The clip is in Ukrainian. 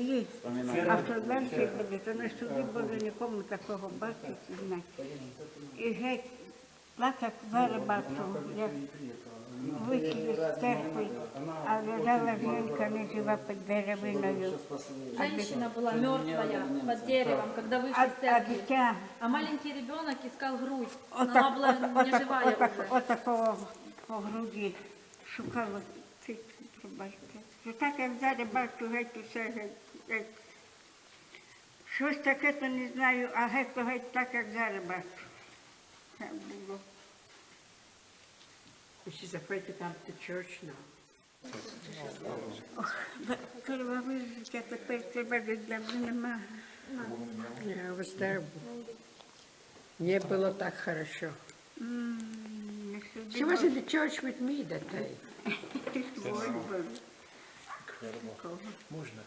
І, а що далі буде, то на суді Боже нікому такого бачити і знати. І геть плакав зараз бачу, як вийшли з церкви, а лежала жінка не жива під деревиною. Женщина была мертвая под деревом, когда вышли А, из а церкви. дитя А маленький ребенок искал грудь. Но отак, она была отак, не живая отак, уже. отакого по груді шукала цих, пробачте. Що так як зараз бачу, геть усе геть, геть. Щось таке, то не знаю, а геть то геть так, як зараз бачу. Так було. She's afraid to come to church now. Треба тепер нема. Yeah, it was terrible. Не было так хорошо. She was in the church with me that day. Можна?